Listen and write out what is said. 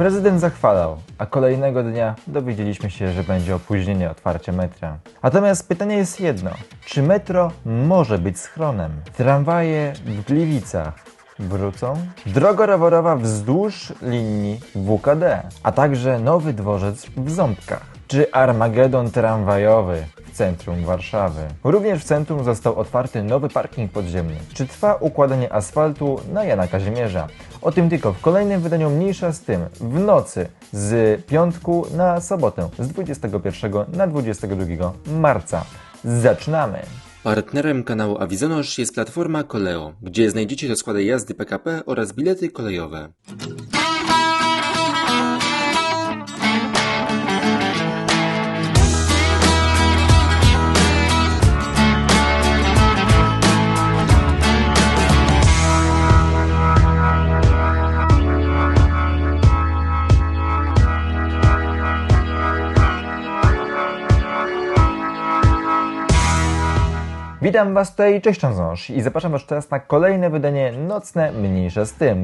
Prezydent zachwalał, a kolejnego dnia dowiedzieliśmy się, że będzie opóźnienie otwarcia metra. Natomiast pytanie jest jedno: czy metro może być schronem? Tramwaje w Gliwicach wrócą? Droga rowerowa wzdłuż linii WKD, a także nowy dworzec w Ząbkach. Czy Armagedon tramwajowy w centrum Warszawy? Również w centrum został otwarty nowy parking podziemny. Czy trwa układanie asfaltu na Jana Kazimierza? O tym tylko w kolejnym wydaniu mniejsza z tym w nocy z piątku na sobotę z 21 na 22 marca. Zaczynamy! Partnerem kanału Avizonosz jest platforma Koleo, gdzie znajdziecie rozkłady jazdy PKP oraz bilety kolejowe. Witam Was tutaj, cześć Cząsnosz i zapraszam Was teraz na kolejne wydanie nocne, mniejsze z tym.